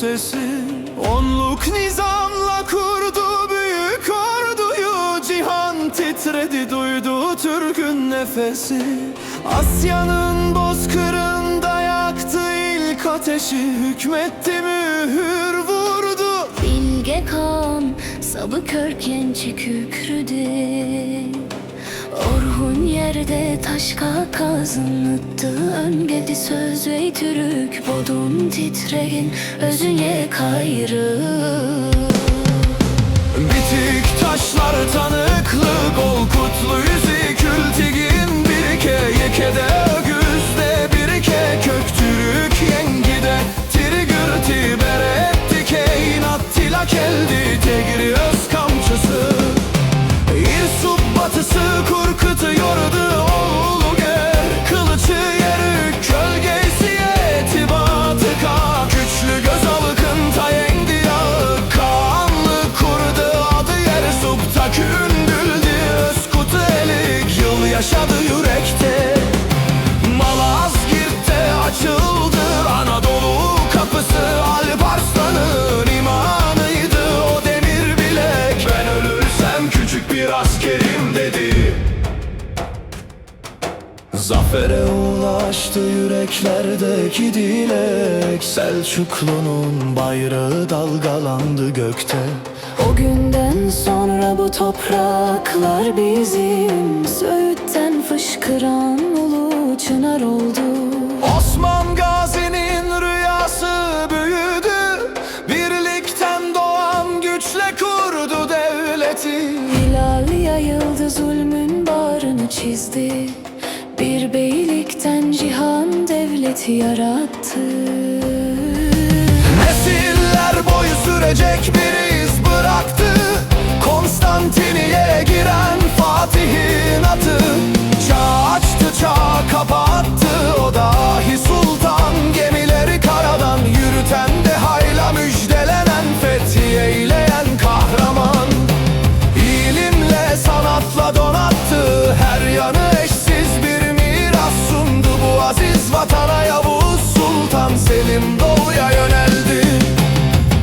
sesi. Onluk nizamla kurdu büyük orduyu. Cihan titredi duydu Türk'ün nefesi. Asya'nın bozkırında yaktı ilk ateşi. Hükmetti mühür vurdu. Bilge kan sabı körkençi kükrüdü Orhun yerde taşka kazınıttı Öngedi söz ve türük bodun titregin Özüne kayrı. Bitik taşlar dedi. Zafere ulaştı yüreklerdeki dilek. Selçuklu'nun bayrağı dalgalandı gökte. O günden sonra bu topraklar bizim. Söğütten fışkıran ulu çınar oldu. Osman Gazi'nin rüyası büyüdü. Birlikten doğan güçle kurdu devleti zulmün bağrını çizdi. Bir beylikten cihan devleti yarattı. Nesiller boyu sürecek bir Selim doğuya yöneldi.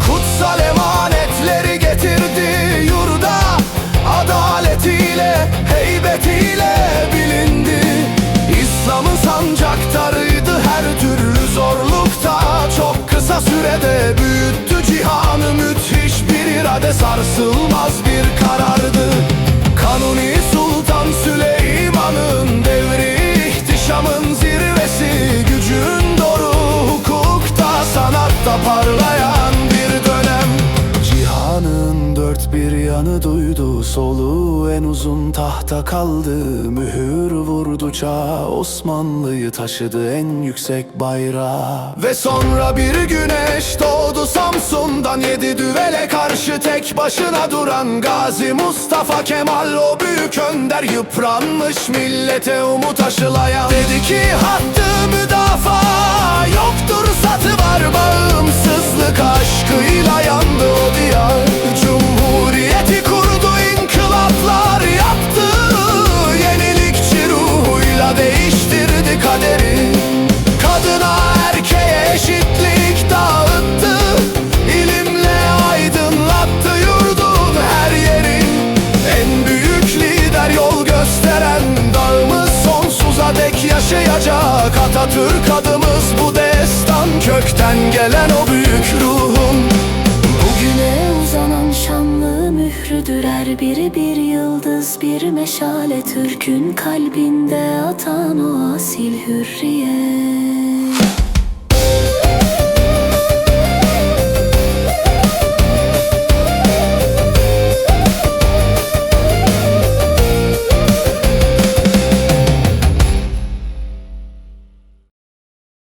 Kutsal emanetleri getirdi. Yurda Adaletiyle, heybetiyle bilindi. İslam'ın sancaktarıydı. Her türlü zorlukta Çok kısa sürede büyüttü cihanı. Müthiş bir irade Sarsılmaz bir karardı. Kanuni Sultan Süleyman'ın devri bir yanı duydu soluğu en uzun tahta kaldı. Mühür vurdu çağ Osmanlı'yı taşıdı en yüksek bayrağa. Ve sonra bir güneş doğdu Samsun'dan Yedi düvele karşı tek başına duran Gazi Mustafa Kemal o büyük önder Yıpranmış millete umut aşılayan. Dedi ki hattı müdafaa yoktur satı var Bağımsızlık aşkıyla yandı Atatürk adımız bu destan Kökten gelen o büyük ruhun Bugüne uzanan şanlı mührüdür her biri bir yıldız bir meşale Türk'ün kalbinde atan o asil hürriyet